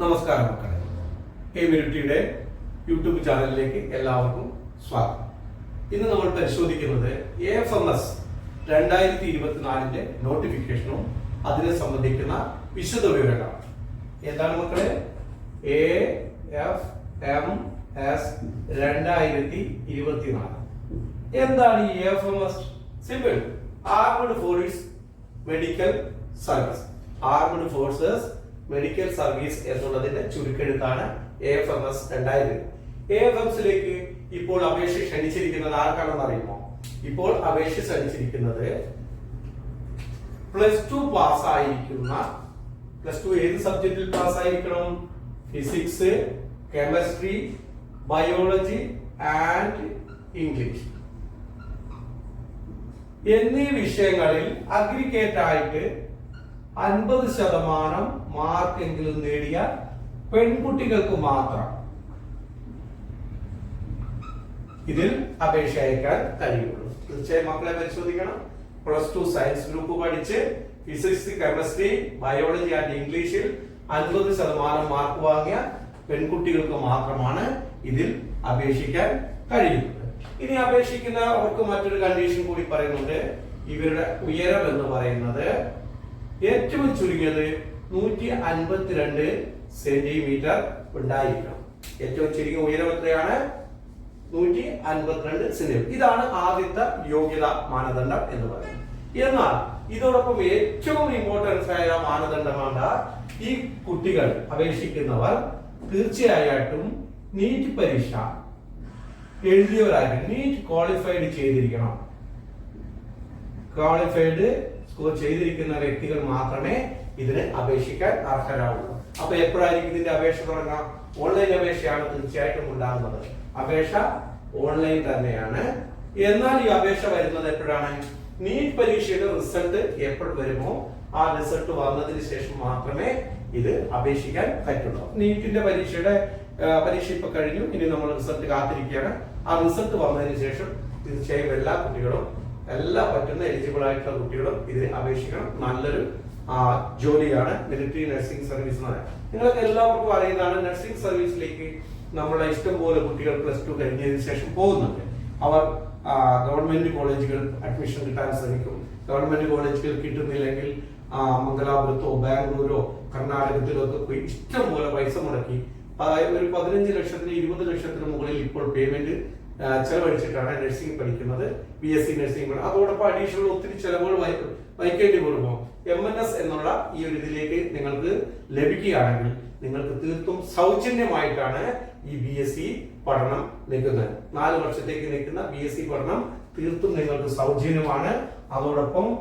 നമസ്കാരം മക്കളെ. മിരുട്ടിയുടെ യൂട്യൂബ് ചാനലിലേക്ക് എല്ലാവർക്കും സ്വാഗതം. ഇന്ന് നമ്മൾ പരിശോധിക്കുന്നത് എഫ് എം എസ് രണ്ടായിരത്തി ഇരുപത്തിനാലിന്റെ നോട്ടിഫിക്കേഷനും അതിനെ സംബന്ധിക്കുന്ന വിശദ വിവരങ്ങളാണ്. എന്താണ് മക്കളെ? എ എഫ് എം എസ് രണ്ടായിരത്തി ഇരുപത്തിനാല്. എന്താണ് ഈ F M S simple armed force medical service armed forces medical service എന്നുള്ളതിന്റെ ചുരുക്കെഴുത്താണ് എ എഫ് എം എസ് രണ്ടായിരം. എ എഫ് എംസിലേക്ക് ഇപ്പോൾ അപേക്ഷ ക്ഷണിച്ചിരിക്കുന്നത് ആർക്കാണെന്ന് അറിയുമോ? ഇപ്പോൾ അപേക്ഷ ക്ഷണിച്ചിരിക്കുന്നത് പ്ലസ് ടു പാസ് ആയിരിക്കുന്ന പ്ലസ് ടു ഏത് സബ്ജക്റ്റിൽ പാസ് ആയിരിക്കണം? Physics chemistry biology and English എന്നീ വിഷയങ്ങളിൽ അഗ്രിഗേറ്റ് ആയിട്ട് അൻപത് ശതമാനം മാർക്ക് എങ്കിലും നേടിയ പെൺകുട്ടികൾക്ക് മാത്രം ഇതിൽ അപേക്ഷ അയക്കാൻ കഴിയുള്ളൂ. തീർച്ചയായും മക്കളെ പരിശോധിക്കണം. പ്ലസ് ടു സയൻസ് ഗ്രൂപ്പ് പഠിച്ച് ഫിസിക്സ് കെമിസ്ട്രി ബയോളജി ആൻഡ് ഇംഗ്ലീഷിൽ അൻപത് ശതമാനം മാർക്ക് വാങ്ങിയ പെൺകുട്ടികൾക്ക് മാത്രമാണ് ഇതിൽ അപേക്ഷിക്കാൻ കഴിയുന്നത്. ഇനി അപേക്ഷിക്കുന്നവർക്ക് മറ്റൊരു കണ്ടീഷൻ കൂടി പറയുന്നുണ്ട്. ഇവരുടെ ഉയരം എന്ന് പറയുന്നത് ഏറ്റവും ചുരുങ്ങിയത് നൂറ്റി അൻപത്തിരണ്ട് സെന്റിമീറ്റർ ഉണ്ടായിരിക്കണം. ഏറ്റവും ചുരുങ്ങിയ ഉയരം എത്രയാണ്? നൂറ്റി അൻപത്തിരണ്ട് സെന്റിമീറ്റർ. ഇതാണ് ആദ്യത്തെ യോഗ്യത മാനദണ്ഡം എന്ന് പറയുന്നത്. എന്നാൽ ഇതോടൊപ്പം ഏറ്റവും ഇമ്പോർട്ടൻസ് ആയ മാനദണ്ഡമാണ് ഈ കുട്ടികൾ അപേക്ഷിക്കുന്നവർ തീർച്ചയായിട്ടും നീറ്റ് പരീക്ഷ എഴുതിയവരായിരിക്കും നീറ്റ് ക്വാളിഫൈഡ് ചെയ്തിരിക്കണം. ക്വാളിഫൈഡ് സ്കോർ ചെയ്തിരിക്കുന്ന വ്യക്തികൾ മാത്രമേ ഇതിന് അപേക്ഷിക്കാൻ അർഹരാവുള്ളൂ. അപ്പൊ എപ്പോഴായിരിക്കും ഇതിന്റെ അപേക്ഷ തുടങ്ങാം? ഓൺലൈൻ അപേക്ഷയാണ് തീർച്ചയായിട്ടും ഉണ്ടാകുന്നത്. അപേക്ഷ ഓൺലൈൻ തന്നെയാണ്. എന്നാൽ ഈ അപേക്ഷ വരുന്നത് എപ്പോഴാണ്? നീറ്റ് പരീക്ഷയുടെ റിസൾട്ട് എപ്പോൾ വരുമോ? ആ റിസൾട്ട് വന്നതിന് ശേഷം മാത്രമേ ഇത് അപേക്ഷിക്കാൻ പറ്റുള്ളൂ. നീറ്റിന്റെ പരീക്ഷയുടെ പരീക്ഷ ഇപ്പൊ കഴിഞ്ഞു. ഇനി നമ്മൾ റിസൾട്ട് കാത്തിരിക്കുകയാണ്. ആ റിസൾട്ട് വന്നതിന് ശേഷം തീർച്ചയായും എല്ലാ കുട്ടികളും എല്ലാ പറ്റുന്ന എലിജിബിൾ ആയിട്ടുള്ള കുട്ടികളും ഇതിന് അപേക്ഷിക്കണം. നല്ലൊരു ജോലിയാണ് മിലിറ്ററി നഴ്സിംഗ് സർവീസ് എന്ന് പറയുന്നത്. നിങ്ങൾക്ക് എല്ലാവർക്കും അറിയുന്നതാണ് നഴ്സിംഗ് സർവീസിലേക്ക് നമ്മളെ ഇഷ്ടം പോലെ കുട്ടികൾ പ്ലസ് ടു കഴിഞ്ഞതിന് ശേഷം പോകുന്നുണ്ട്. അവർ ഗവൺമെന്റ് കോളേജുകൾ അഡ്മിഷൻ കിട്ടാൻ ശ്രമിക്കും. ഗവൺമെന്റ് കോളേജുകൾ കിട്ടുന്നില്ലെങ്കിൽ മംഗലാപുരത്തോ ബാംഗ്ലൂരോ കർണാടകത്തിലോ ഒക്കെ പോയി ഇഷ്ടം പോലെ പൈസ മുടക്കി. ഒരു പതിനഞ്ച് ലക്ഷത്തിന് ഇരുപത് ലക്ഷത്തിന് മുകളിൽ ഇപ്പോൾ പേയ്മെന്റ് ചെലവഴിച്ചിട്ടാണ് നഴ്സിംഗ് പഠിക്കുന്നത്. ബി എസ് സി നഴ്സിംഗ് അതോടൊപ്പം അഡീഷണൽ ഒത്തിരി ചെലവുകൾ വഹി- വഹിക്കേണ്ടി വരുമോ? എം എൻ എസ് എന്നുള്ള ഈ ഒരു ഇതിലേക്ക് നിങ്ങൾക്ക് ലഭിക്കുകയാണെങ്കിൽ നിങ്ങൾക്ക് തീർത്തും സൗജന്യമായിട്ടാണ് ഈ ബി എസ് സി പഠനം നിൽക്കുന്നത്. നാല് വർഷത്തേക്ക് നിൽക്കുന്ന ബി എസ് സി പഠനം തീർത്തും നിങ്ങൾക്ക് സൗജന്യമാണ്. അതോടൊപ്പം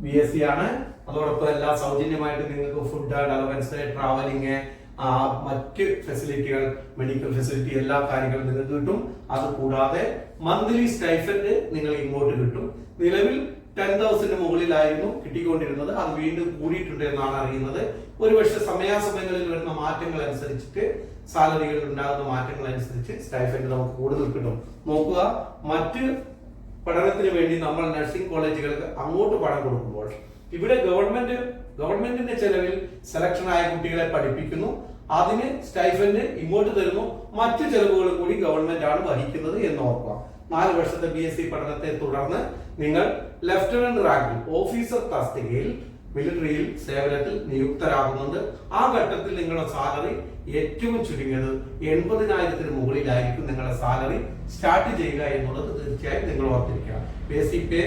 ബി എസ് സി ആണ്. അതോടൊപ്പം എല്ലാം സൗജന്യമായിട്ട് നിങ്ങൾക്ക് ഫുഡ് അലവൻസ് ട്രാവലിംഗ് മറ്റ് ഫെസിലിറ്റികൾ മെഡിക്കൽ ഫെസിലിറ്റി എല്ലാ കാര്യങ്ങളും നിങ്ങൾക്ക് കിട്ടും. അത് കൂടാതെ മന്ത്ലി സ്റ്റൈഫൻഡ് നിങ്ങൾ ഇങ്ങോട്ട് കിട്ടും. നിലവിൽ ടെൻ തൗസൻഡ് മുകളിലായിരുന്നു കിട്ടിക്കൊണ്ടിരുന്നത്. അത് വീണ്ടും കൂടിയിട്ടുണ്ട് എന്നാണ് അറിയുന്നത്. ഒരുപക്ഷെ സമയാസമയങ്ങളിൽ വരുന്ന മാറ്റങ്ങൾ അനുസരിച്ചിട്ട് സാലറികളിൽ ഉണ്ടാകുന്ന മാറ്റങ്ങൾ അനുസരിച്ച് സ്റ്റൈഫൻഡ് നമുക്ക് കൂടുതൽ കിട്ടും. നോക്കുക മറ്റ് പഠനത്തിന് വേണ്ടി നമ്മൾ നഴ്സിംഗ് കോളേജുകൾക്ക് അങ്ങോട്ട് പണം കൊടുക്കുമ്പോൾ ഇവിടെ ഗവൺമെന്റ് ഗവൺമെന്റിന്റെ ചെലവിൽ സെലക്ഷൻ ആയ കുട്ടികളെ പഠിപ്പിക്കുന്നു. അതിന് സ്റ്റൈഫൻഡ് ഇങ്ങോട്ട് തരുന്നു. മറ്റു ചെലവുകളും കൂടി ഗവൺമെന്റ് ആണ് വഹിക്കുന്നത് എന്ന് ഓർക്കുക. നാല് വർഷത്തെ ബി എസ് സി പഠനത്തെ തുടർന്ന് നിങ്ങൾ ലഫ്റ്റനന്റ് റാങ്കിൽ ഓഫീസർ തസ്തികയിൽ മിലിറ്ററിയിൽ സേവനത്തിൽ നിയുക്തരാകുന്നുണ്ട്. ആ ഘട്ടത്തിൽ നിങ്ങളുടെ സാലറി ഏറ്റവും ചുരുങ്ങിയത് എൺപതിനായിരത്തിന് മുകളിലായിരിക്കും നിങ്ങളുടെ സാലറി സ്റ്റാർട്ട് ചെയ്യുക എന്നുള്ളത് തീർച്ചയായും നിങ്ങൾ ഓർത്തിരിക്കുക basic pay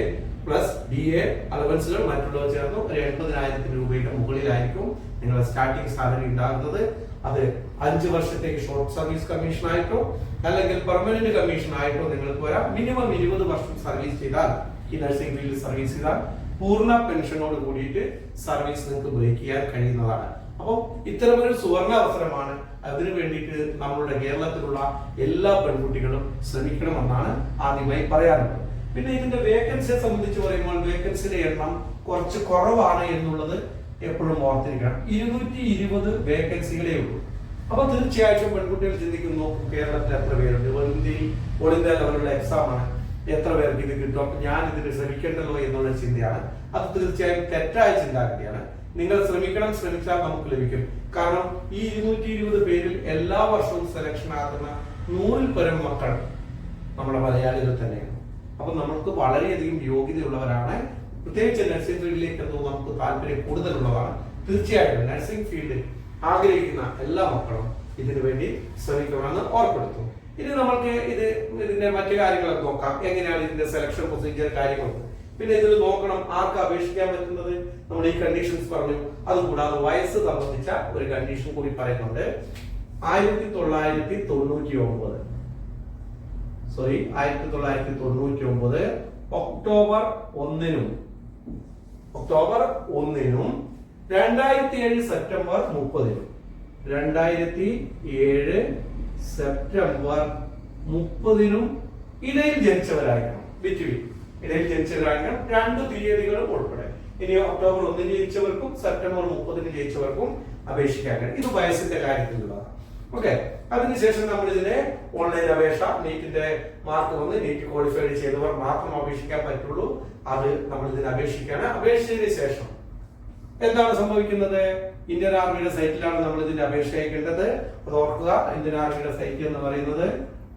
plus D A അലവൻസുകൾ മറ്റുള്ളവർ ചേർന്ന്. ഒരു എൺപതിനായിരത്തിന് രൂപയുടെ മുകളിലായിരിക്കും നിങ്ങളുടെ സ്റ്റാർട്ടിംഗ് സാലറി ഉണ്ടാകുന്നത്. അത് അഞ്ച് വർഷത്തേക്ക് ഷോർട്ട് സർവീസ് കമ്മീഷൻ ആയിട്ടോ അല്ലെങ്കിൽ പെർമനന്റ് കമ്മീഷൻ ആയിട്ടോ നിങ്ങൾക്ക് വരാം. മിനിമം ഇരുപത് വർഷം സർവീസ് ചെയ്താൽ ഈ നഴ്സിംഗ് ഫീൽഡിൽ സർവീസ് ചെയ്താൽ പൂർണ പെൻഷനോട് കൂടിയിട്ട് സർവീസ് നിങ്ങൾക്ക് ബ്രേക്ക് ചെയ്യാൻ കഴിയുന്നതാണ്. അപ്പോൾ ഇത്തരമൊരു സുവർണ അവസരമാണ്. അതിനു വേണ്ടിയിട്ട് നമ്മളുടെ കേരളത്തിലുള്ള എല്ലാ പെൺകുട്ടികളും ശ്രമിക്കണമെന്നാണ് ആദ്യമായി പറയാനുള്ളത്. പിന്നെ ഇതിന്റെ വേക്കൻസിയെ സംബന്ധിച്ച് പറയുമ്പോൾ വേക്കൻസിയുടെ എണ്ണം കുറച്ച് കുറവാണ് എന്നുള്ളത് എപ്പോഴും ഓർത്തിരിക്കണം. ഇരുന്നൂറ്റി ഇരുപത് വേക്കൻസികളേ ഉള്ളൂ. അപ്പൊ തീർച്ചയായിട്ടും പെൺകുട്ടികൾ ചിന്തിക്കുന്നു കേരളത്തിൽ എത്ര പേരുണ്ട്? വെറുതെ ഇന്ത്യ ലെവലുള്ള എക്സാം ആണ്. എത്ര പേർക്ക് ഇത് കിട്ടും? അപ്പൊ ഞാൻ ഇതിന് ശ്രമിക്കേണ്ടല്ലോ എന്നുള്ള ചിന്തയാണ്. അത് തീർച്ചയായും തെറ്റായ ചിന്താഗതിയാണ്. നിങ്ങൾ ശ്രമിക്കണം ശ്രമിച്ചാൽ നമുക്ക് ലഭിക്കും. കാരണം ഈ ഇരുന്നൂറ്റി ഇരുപത് പേരിൽ എല്ലാ വർഷവും സെലക്ഷൻ ആകുന്ന നൂറിൽ പരം മക്കൾ നമ്മുടെ മലയാളികൾ തന്നെയാണ്. അപ്പൊ നമുക്ക് വളരെയധികം യോഗ്യതയുള്ളവരാണ്. പ്രത്യേകിച്ച് നഴ്സിംഗ് ഫീൽഡിലേക്ക് എന്തോ നമുക്ക് താല്പര്യം കൂടുതലുള്ളതാണ്. തീർച്ചയായിട്ടും നഴ്സിംഗ് ഫീൽഡിൽ ആഗ്രഹിക്കുന്ന എല്ലാ മക്കളും ഇതിനു വേണ്ടി ശ്രമിക്കണമെന്ന് ഓർപ്പെടുത്തും. ഇനി നമ്മൾക്ക് ഇത് ഇതിന്റെ മറ്റു കാര്യങ്ങളൊക്കെ നോക്കാം. എങ്ങനെയാണ് ഇതിന്റെ സെലക്ഷൻ പ്രൊസീജിയർ കാര്യങ്ങളൊക്കെ? പിന്നെ ഇതിൽ നോക്കണം ആർക്ക് അപേക്ഷിക്കാൻ പറ്റുന്നത്. നമ്മൾ ഈ കണ്ടീഷൻസ് പറഞ്ഞു. അതുകൂടാതെ വയസ്സ് സംബന്ധിച്ച ഒരു കണ്ടീഷൻ കൂടി പറയുന്നുണ്ട്. ആയിരത്തി തൊള്ളായിരത്തി തൊണ്ണൂറ്റി ഒമ്പത് സോറി ആയിരത്തി തൊള്ളായിരത്തി തൊണ്ണൂറ്റി ഒമ്പത് ഒക്ടോബർ ഒന്നിനും ഒക്ടോബർ ഒന്നിനും രണ്ടായിരത്തി ഏഴ് സെപ്റ്റംബർ മുപ്പതിനും രണ്ടായിരത്തി ഏഴ് സെപ്റ്റംബർ മുപ്പതിനും ഇടയിൽ ജനിച്ചവരായിരിക്കണം. ബിറ്റ്വീൻ ഇടയിൽ ജനിച്ചവരായിരിക്കണം. രണ്ട് തീയതികളും ഉൾപ്പെടെ. ഇനി ഒക്ടോബർ ഒന്നിന് ജയിച്ചവർക്കും സെപ്റ്റംബർ മുപ്പതിന് ജയിച്ചവർക്കും അപേക്ഷിക്കാൻ കഴിയും. ഇത് വയസ്സിന്റെ കാര്യത്തിലുള്ളതാണ്. ഓക്കെ അതിനുശേഷം നമ്മൾ ഇതിനെ ഓൺലൈൻ അപേക്ഷ നീറ്റിന്റെ മാർക്ക് വന്ന് നീറ്റ് ക്വാളിഫൈഡ് ചെയ്തവർ മാത്രം അപേക്ഷിക്കാൻ പറ്റുള്ളൂ. അത് നമ്മൾ ഇതിന് അപേക്ഷിക്കുകയാണ്. അപേക്ഷിച്ചതിന് ശേഷം എന്താണ് സംഭവിക്കുന്നത്? ഇന്ത്യൻ ആർമിയുടെ സൈറ്റിലാണ് നമ്മൾ ഇതിന്റെ അപേക്ഷ അയക്കേണ്ടത്. അത് ഓർക്കുക ഇന്ത്യൻ ആർമിയുടെ സൈറ്റ് എന്ന് പറയുന്നത്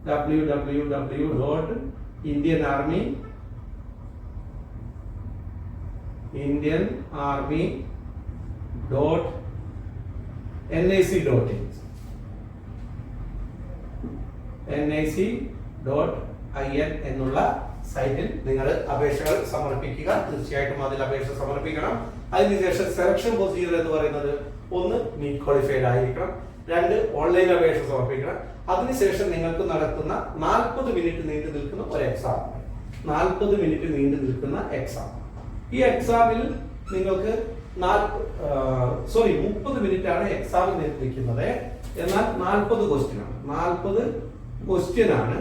W W W dot Indian army Indian army dot N I C dot in N I C dot I N എന്നുള്ള സൈറ്റിൽ നിങ്ങൾ അപേക്ഷകൾ സമർപ്പിക്കുക. തീർച്ചയായിട്ടും അതിൽ അപേക്ഷ സമർപ്പിക്കണം. അതിനുശേഷം സെലക്ഷൻ പ്രൊസീജിയർ എന്ന് പറയുന്നത് ഒന്ന് നീറ്റ് ക്വാളിഫൈഡ് ആയിരിക്കണം. രണ്ട് ഓൺലൈൻ അപേക്ഷ സമർപ്പിക്കണം. അതിനുശേഷം നിങ്ങൾക്ക് നടത്തുന്ന നാൽപ്പത് മിനിറ്റ് നീണ്ടു നിൽക്കുന്ന ഒരു എക്സാം നാൽപ്പത് മിനിറ്റ് നീണ്ടു നിൽക്കുന്ന എക്സാം ഈ എക്സാമിൽ നിങ്ങൾക്ക് സോറി മുപ്പത് മിനിറ്റ് ആണ് എക്സാമിൽ നിൽക്കുന്നത്. എന്നാൽ നാൽപ്പത് ക്വസ്റ്റ്യൻ ആണ്. നാൽപ്പത് ക്വസ്റ്റ്യൻ ആണ്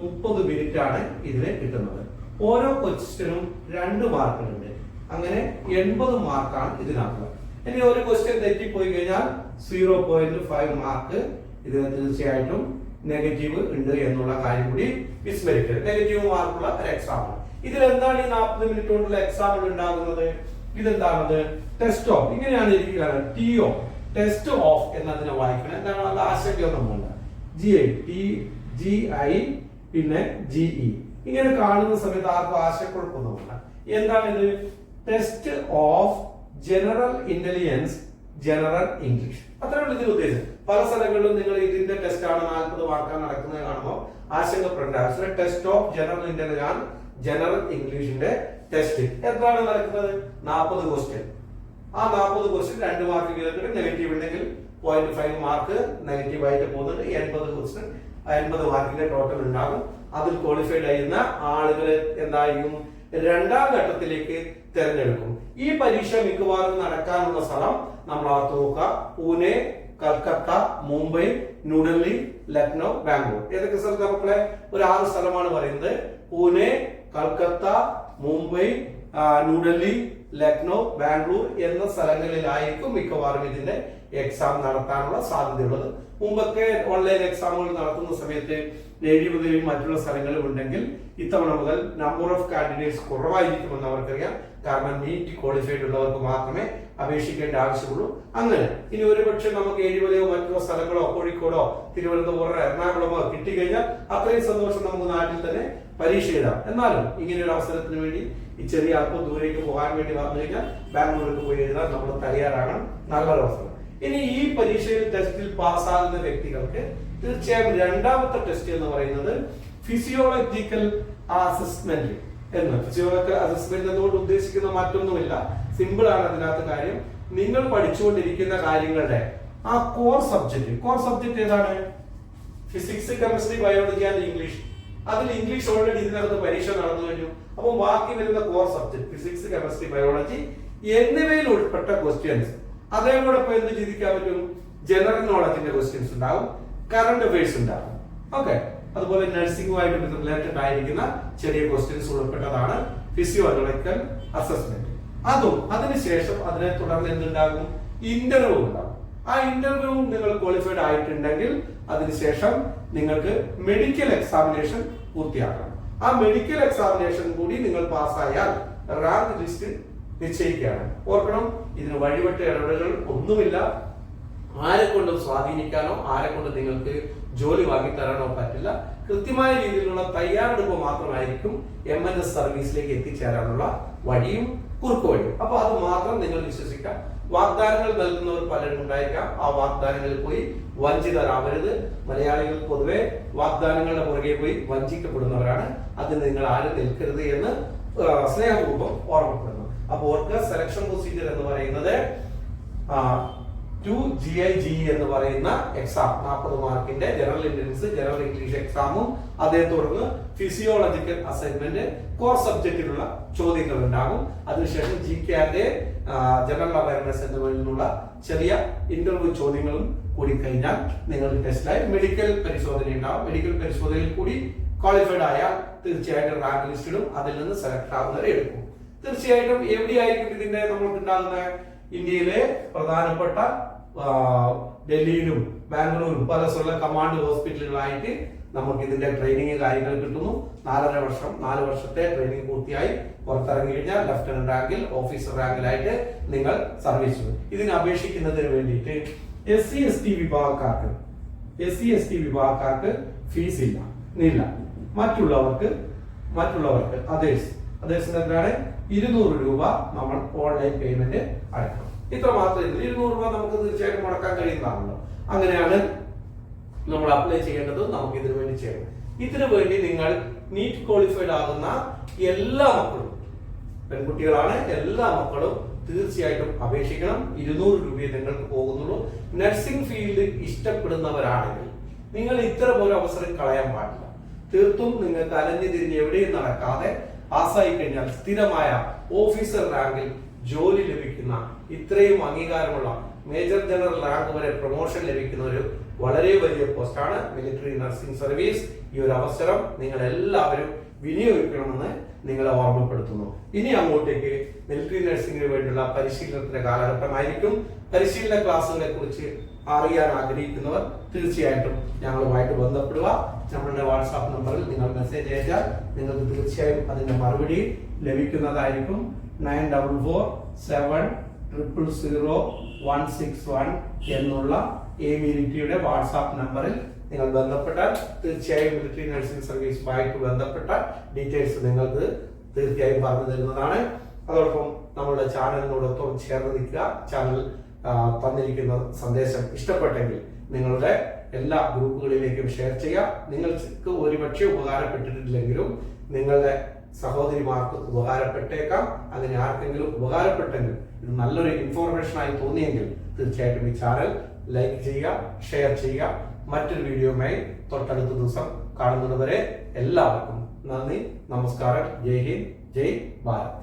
മുപ്പത് മിനിറ്റ് ആണ് ഇതിന് കിട്ടുന്നത്. ഓരോ ക്വസ്റ്റ്യനും രണ്ട് മാർക്കിനുണ്ട് അങ്ങനെ എൺപത് മാർക്കാണ് ഇതിനകത്ത്. ഇനി ഒരു ക്വസ്റ്റ്യൻ തെറ്റിപ്പോയി കഴിഞ്ഞാൽ സീറോ പോയിന്റ് ഫൈവ് മാർക്ക് ഇതിന് തീർച്ചയായിട്ടും നെഗറ്റീവ് ഉണ്ട് എന്നുള്ള കാര്യം കൂടി വിസ്മരിക്കരുത്. നെഗറ്റീവ് മാർക്കുള്ള ഒരു എക്സാമ്പിൾ ഇതിൽ എന്താണ് ഈ നാൽപ്പത് മിനിറ്റ് കൊണ്ടുള്ള എക്സാമിൽ ഉണ്ടാകുന്നത്? ഇതെന്താണത്? ടെസ്റ്റ് ഓഫ് ഇങ്ങനെയാണ് ഇരിക്കുകയാണ് ടി ഓഫ് ടെസ്റ്റ് ഓഫ് എന്നതിനെ വായിക്കണം. എന്താണ്? അത് ആശങ്കയൊന്നും വേണ്ട ജി ടി ജി ഐ പിന്നെ ജി ഇ ഇങ്ങനെ കാണുന്ന സമയത്ത് ആർക്കും ആശയക്കുഴപ്പമൊന്നുമില്ല. എന്താണ് ഇത് test of general intelligence general English അത്രയുള്ള ഇതിന്റെ ഉദ്ദേശം. പല സ്ഥലങ്ങളിലും നിങ്ങൾ ഇതിന്റെ ടെസ്റ്റ് ആണ് നാൽപ്പത് മാർക്കാണ് നടക്കുന്നത് കാണുമ്പോൾ ആശങ്കപ്പെടേണ്ട test of general intelligence general ഇംഗ്ലീഷിന്റെ test എത്രയാണ് നടക്കുന്നത്? നാൽപ്പത് ക്വസ്റ്റ്യൻ ആ നാൽപ്പത് ക്വസ്റ്റ്യൻ രണ്ട് മാർക്ക് വീതത്തിൽ നെഗറ്റീവ് ഉണ്ടെങ്കിൽ പോയിന്റ് ഫൈവ് മാർക്ക് നെഗറ്റീവ് ആയിട്ട് പോകുന്നുണ്ട്. എൺപത് ക്വസ്റ്റ്യൻ എൺപത് മാർക്കിന്റെ ടോട്ടൽ ഉണ്ടാകും. അതിൽ ക്വാളിഫൈഡ് ചെയ്യുന്ന ആളുകളെ എന്തായിരിക്കും രണ്ടാം ഘട്ടത്തിലേക്ക് തിരഞ്ഞെടുക്കും. ഈ പരീക്ഷ മിക്കവാറും നടക്കാനുള്ള സ്ഥലം നമ്മൾ ഓർത്ത് നോക്കുക. പൂനെ കൽക്കത്ത മുംബൈ ന്യൂഡൽഹി ലക്നൗ ബാംഗ്ലൂർ. ഏതൊക്കെ സ്ഥലത്ത് മക്കളെ? ഒരു ആറ് സ്ഥലമാണ് പറയുന്നത്. പൂനെ കൽക്കത്ത മുംബൈ ന്യൂഡൽഹി ലക്നൗ ബാംഗ്ലൂർ എന്ന സ്ഥലങ്ങളിലായിരിക്കും മിക്കവാറും ഇതിന്റെ എക്സാം നടത്താനുള്ള സാധ്യതയുള്ളത്. മുമ്പൊക്കെ ഓൺലൈൻ എക്സാമുകൾ നടത്തുന്ന സമയത്ത് എഴുപതിലും മറ്റുള്ള സ്ഥലങ്ങളും ഉണ്ടെങ്കിൽ ഇത്തവണ മുതൽ നമ്പർ ഓഫ് കാൻഡിഡേറ്റ്സ് കുറവായിരിക്കുമെന്ന് അവർക്കറിയാം. കാരണം നീറ്റ് ക്വാളിഫൈഡ് ഉള്ളവർക്ക് മാത്രമേ അപേക്ഷിക്കേണ്ട ആവശ്യമുള്ളൂ. അങ്ങനെ ഇനി ഒരുപക്ഷെ നമുക്ക് എഴുപതയോ മറ്റുള്ള സ്ഥലങ്ങളോ കോഴിക്കോടോ തിരുവനന്തപുരം എറണാകുളമോ കിട്ടിക്കഴിഞ്ഞാൽ അത്രയും സന്തോഷം നമുക്ക് നാട്ടിൽ തന്നെ പരീക്ഷ എഴുതാം. എന്നാലും ഇങ്ങനെ ഒരു അവസരത്തിന് വേണ്ടി ഈ ചെറിയ അല്പം ദൂരേക്ക് പോകാൻ വേണ്ടി വന്നു കഴിഞ്ഞാൽ ബാംഗ്ലൂർക്ക് പോയി എഴുതാൻ നമ്മൾ തയ്യാറാകണം. നല്ലൊരു അവസരം. ഇനി ഈ പരീക്ഷയിൽ ടെസ്റ്റിൽ പാസ്സാകുന്ന വ്യക്തികൾക്ക് തീർച്ചയായും രണ്ടാമത്തെ ടെസ്റ്റ് എന്ന് പറയുന്നത് ഫിസിയോളജിക്കൽ അസസ്മെന്റ് എന്ന്. ഫിസിയോളജിക്കൽ അസസ്മെന്റ് എന്നുകൊണ്ട് ഉദ്ദേശിക്കുന്ന മറ്റൊന്നുമില്ല. സിമ്പിൾ ആണ് അതിനകത്ത് കാര്യം. നിങ്ങൾ പഠിച്ചുകൊണ്ടിരിക്കുന്ന കാര്യങ്ങളുടെ ആ കോർ സബ്ജക്ട് കോർ സബ്ജക്ട് ഏതാണ്? Physics chemistry biology and English അതിൽ ഇംഗ്ലീഷ് ഓൾറെഡി ഇതിനകത്ത് പരീക്ഷ നടന്നു കഴിഞ്ഞു. അപ്പോൾ ബാക്കി വരുന്ന core subject physics chemistry biology എന്നിവയിൽ ഉൾപ്പെട്ട ക്വസ്റ്റ്യൻസ് അതേപോടൊപ്പം എന്ത് ചിന്തിക്കാൻ പറ്റും? ജനറൽ നോളജിന്റെ ക്വസ്റ്റ്യൻസ് ഉണ്ടാവും. കറണ്ട് അഫയേഴ്സ് ഉണ്ടാവും. ഓക്കെ അതുപോലെ നഴ്സിംഗുമായിട്ട് റിലേറ്റഡ് ആയിരിക്കുന്ന ചെറിയ ക്വസ്റ്റ്യൻസ് ഉൾപ്പെട്ടതാണ് ഫിസിയോളജിക്കൽ അസസ്മെന്റ് അതും അതിനുശേഷം അതിനെ തുടർന്ന് എന്തുണ്ടാകും? ഇന്റർവ്യൂ ഉണ്ടാകും. ആ ഇന്റർവ്യൂ നിങ്ങൾ ക്വാളിഫൈഡ് ആയിട്ടുണ്ടെങ്കിൽ അതിനുശേഷം നിങ്ങൾക്ക് മെഡിക്കൽ എക്സാമിനേഷൻ പൂർത്തിയാക്കണം ആ മെഡിക്കൽ എക്സാമിനേഷൻ കൂടി നിങ്ങൾ പാസ്സായാൽ റാങ്ക് ലിസ്റ്റ് നിശ്ചയിക്കുകയാണ്. ഓർക്കണം ഇതിന് വഴിപെട്ട ഇടപെടലുകൾ ഒന്നുമില്ല. ആരെ കൊണ്ടും സ്വാധീനിക്കാനോ ആരെ കൊണ്ട് നിങ്ങൾക്ക് ജോലി വാങ്ങിത്തരാനോ പറ്റില്ല. കൃത്യമായ രീതിയിലുള്ള തയ്യാറെടുപ്പ് മാത്രമായിരിക്കും എം എൻ എസ് സർവീസിലേക്ക് എത്തിച്ചേരാനുള്ള വഴിയും കുറുക്കു വഴിയും. അപ്പൊ അത് മാത്രം നിങ്ങൾ വിശ്വസിക്കാം. വാഗ്ദാനങ്ങൾ നൽകുന്നവർ പലരും ഉണ്ടായിരിക്കാം ആ വാഗ്ദാനങ്ങളിൽ പോയി വഞ്ചിതരാവരുത് മലയാളികൾ പൊതുവെ വാഗ്ദാനങ്ങളുടെ പുറകെ പോയി വഞ്ചിക്കപ്പെടുന്നവരാണ്. അതിന് നിങ്ങൾ ആരും നിൽക്കരുത് എന്ന് സ്നേഹപൂർവം ഓർമ്മപ്പെടുന്നു. അപ്പോൾ ഓർക്കുക സെലക്ഷൻ പ്രൊസീജിയർ എന്ന് പറയുന്നത് ടു ജി ഐ ജി എന്ന് പറയുന്ന എക്സാം നാൽപ്പത് മാർക്കിന്റെ ജനറൽ ഇന്റലിജൻസ് ജനറൽ ഇംഗ്ലീഷ് എക്സാമും അതേ തുടർന്ന് ഫിസിയോളജിക്കൽ അസൈൻമെന്റ് കോർ സബ്ജക്റ്റിലുള്ള ചോദ്യങ്ങൾ ഉണ്ടാകും അതിനുശേഷം ജി കെ ആറിന്റെ ജനറൽ അവയർനെസ് എന്നുള്ള ചെറിയ ഇന്റർവ്യൂ ചോദ്യങ്ങളും കൂടി കഴിഞ്ഞാൽ നിങ്ങൾ ടെസ്റ്റിലായി മെഡിക്കൽ പരിശോധന ഉണ്ടാവും. മെഡിക്കൽ പരിശോധനയിൽ കൂടി ക്വാളിഫൈഡ് ആയാൽ തീർച്ചയായിട്ടും റാങ്ക് ലിസ്റ്റിലും അതിൽ നിന്ന് സെലക്ട് ആവുന്നവരെ എടുക്കും. തീർച്ചയായിട്ടും എവിടെയായിരിക്കും ഇതിന്റെ നമ്മൾക്ക് ഉണ്ടാകുന്ന ഇന്ത്യയിലെ പ്രധാനപ്പെട്ട ഡൽഹിയിലും ബാംഗ്ലൂരും പല സ്ഥല കമാൻഡ് ഹോസ്പിറ്റലുകളായിട്ട് നമുക്ക് ഇതിന്റെ ട്രെയിനിങ് കാര്യങ്ങൾ കിട്ടുന്നു. നാലര വർഷം നാല് വർഷത്തെ ട്രെയിനിങ് പൂർത്തിയായി. പുറത്തിറങ്ങി കഴിഞ്ഞാൽ ലഫ്റ്റനന്റ് റാങ്കിൽ ഓഫീസർ റാങ്കിലായിട്ട് നിങ്ങൾ സർവീസ് ഇതിന് അപേക്ഷിക്കുന്നതിന് വേണ്ടിയിട്ട് എസ് സി എസ് ടി വിഭാഗക്കാർക്ക് എസ് സി എസ് ടി വിഭാഗക്കാർക്ക് ഫീസ് ഇല്ല. ഇല്ല. മറ്റുള്ളവർക്ക് മറ്റുള്ളവർക്ക് അതേഴ്സ് അതേഴ്സിന് എത്രയാണ് ഇരുന്നൂറ് രൂപ നമ്മൾ ഓൺലൈൻ പേയ്മെന്റ് അടക്കണം ഇത്ര മാത്രമേ ഇതിൽ ഇരുന്നൂറ് രൂപ നമുക്ക് തീർച്ചയായിട്ടും മുടക്കാൻ കഴിയുന്നതാണല്ലോ. അങ്ങനെയാണ് നമ്മൾ അപ്ലൈ ചെയ്യേണ്ടത് നമുക്ക് ഇതിനു വേണ്ടി ചെയ്യണം ഇതിനു വേണ്ടി നിങ്ങൾ നീറ്റ് ക്വാളിഫൈഡ് ആകുന്ന എല്ലാ മക്കളും പെൺകുട്ടികളാണ് എല്ലാ മക്കളും തീർച്ചയായിട്ടും അപേക്ഷിക്കണം. ഇരുന്നൂറ് രൂപയെ നിങ്ങൾക്ക് പോകുന്നുള്ളൂ. നഴ്സിംഗ് ഫീൽഡ് ഇഷ്ടപ്പെടുന്നവരാണെങ്കിൽ നിങ്ങൾ ഇത്ര പോലും അവസരം കളയാൻ പാടില്ല. തീർത്തും നിങ്ങൾക്ക് അലഞ്ഞു തിരിഞ്ഞ് എവിടെയും നടക്കാതെ പാസ്സായി കഴിഞ്ഞാൽ സ്ഥിരമായ ഓഫീസർ റാങ്കിൽ ജോലി ലഭിക്കുന്ന ഇത്രയും അംഗീകാരമുള്ള മേജർ ജനറൽ റാങ്ക് വരെ പ്രൊമോഷൻ ലഭിക്കുന്ന ഒരു വളരെ വലിയ പോസ്റ്റാണ് മിലിറ്ററി നഴ്സിംഗ് സർവീസ്. ഈ ഒരു അവസരം നിങ്ങൾ എല്ലാവരും വിനിയോഗിക്കണമെന്ന് നിങ്ങളെ ഓർമ്മപ്പെടുത്തുന്നു. ഇനി അങ്ങോട്ടേക്ക് മിലിറ്ററി നഴ്സിംഗിന് വേണ്ടിയുള്ള പരിശീലനത്തിന്റെ കാലഘട്ടമായിരിക്കും. പരിശീലന ക്ലാസ്സുകളെ കുറിച്ച് അറിയാൻ ആഗ്രഹിക്കുന്നവർ തീർച്ചയായിട്ടും ഞങ്ങളുമായിട്ട് ബന്ധപ്പെടുക. നമ്മളുടെ വാട്സാപ്പ് നമ്പറിൽ നിങ്ങൾ മെസ്സേജ് അയച്ചാൽ നിങ്ങൾക്ക് തീർച്ചയായും അതിന്റെ മറുപടി ലഭിക്കുന്നതായിരിക്കും. Nine double four seven triple zero one six one എന്നുള്ള എ മിലിറ്ററിയുടെ വാട്സാപ്പ് നമ്പറിൽ നിങ്ങൾ ബന്ധപ്പെട്ടാൽ തീർച്ചയായും മിലിറ്ററി നഴ്സിംഗ് സർവീസുമായിട്ട് ബന്ധപ്പെട്ട ഡീറ്റെയിൽസ് നിങ്ങൾക്ക് തീർച്ചയായും പറഞ്ഞു തരുന്നതാണ്. അതോടൊപ്പം നമ്മുടെ ചാനലിനോടൊപ്പം ചേർന്ന് നിൽക്കുക. ചാനൽ തന്നിരിക്കുന്ന സന്ദേശം ഇഷ്ടപ്പെട്ടെങ്കിൽ നിങ്ങളുടെ എല്ലാ ഗ്രൂപ്പുകളിലേക്കും ഷെയർ ചെയ്യുക നിങ്ങൾക്ക് ഒരുപക്ഷെ ഉപകാരപ്പെട്ടിട്ടില്ലെങ്കിലും നിങ്ങളുടെ സഹോദരിമാർക്ക് ഉപകാരപ്പെട്ടേക്കാം. അങ്ങനെ ആർക്കെങ്കിലും ഉപകാരപ്പെട്ടെങ്കിൽ ഇത് നല്ലൊരു ഇൻഫോർമേഷൻ ആയി തോന്നിയെങ്കിൽ തീർച്ചയായിട്ടും ഈ ചാനൽ ലൈക്ക് ചെയ്യുക ഷെയർ ചെയ്യുക. മറ്റൊരു വീഡിയോയുമായി തൊട്ടടുത്ത ദിവസം കാണുന്നതുവരെ എല്ലാവർക്കും നന്ദി നമസ്കാരം. ജയ് ഹിന്ദ് ജയ് ഭാരത്.